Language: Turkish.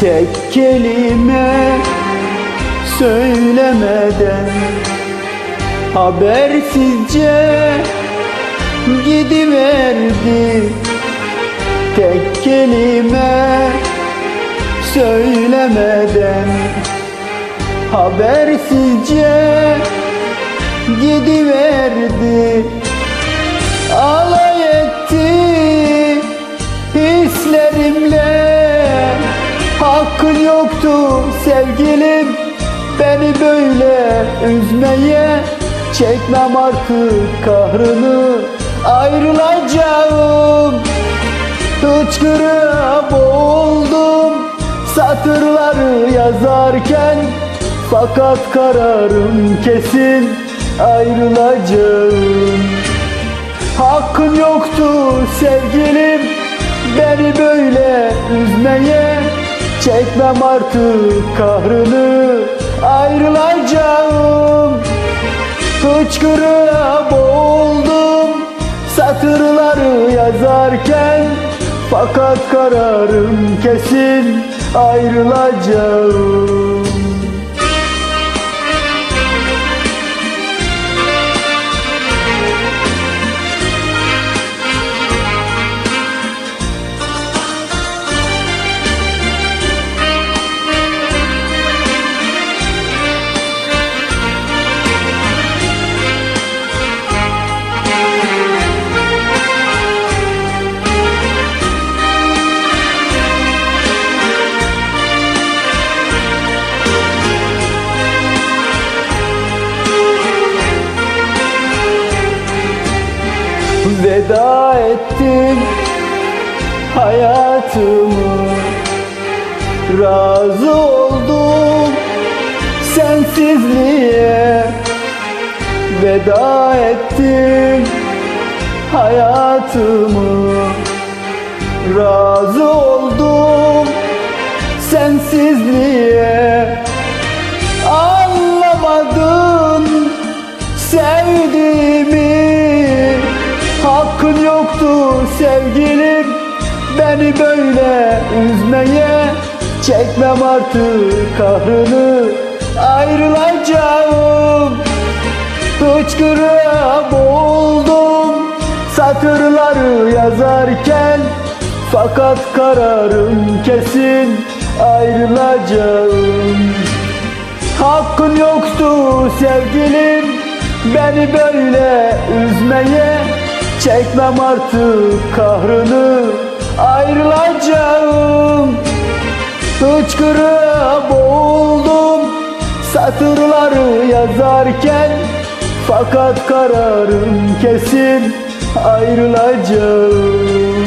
Tek kelime söylemeden Habersizce gidiverdi. Tek kelime söylemeden Habersizce gidiverdi. Alay yoktu sevgilim Beni böyle üzmeye. Çekmem artık kahrını Ayrılacağım. Hıçkırığa boğuldum Satırları yazarken. Fakat kararım kesin Ayrılacağım. Hakkın yoktu sevgilim Beni böyle üzmeye Çekmem artık kahrını Ayrılacağım. Hıçkırığa boğuldum Satırları yazarken. Fakat kararım kesin Ayrılacağım Veda ettim hayatımı. Razı oldum sensizliğe. Veda ettim hayatımı. Razı oldum sensizliğe sevgilim Beni böyle üzmeye Çekmem artık kahrını. Ayrılacağım Hıçkırığa boğuldum. Satırları yazarken Fakat kararım kesin. Ayrılacağım. Hakkın yoktu sevgilim Beni böyle üzmeye Çekmem artık kahrını Ayrılacağım. Hıçkırığa boğuldum Satırları yazarken. Fakat kararım kesin Ayrılacağım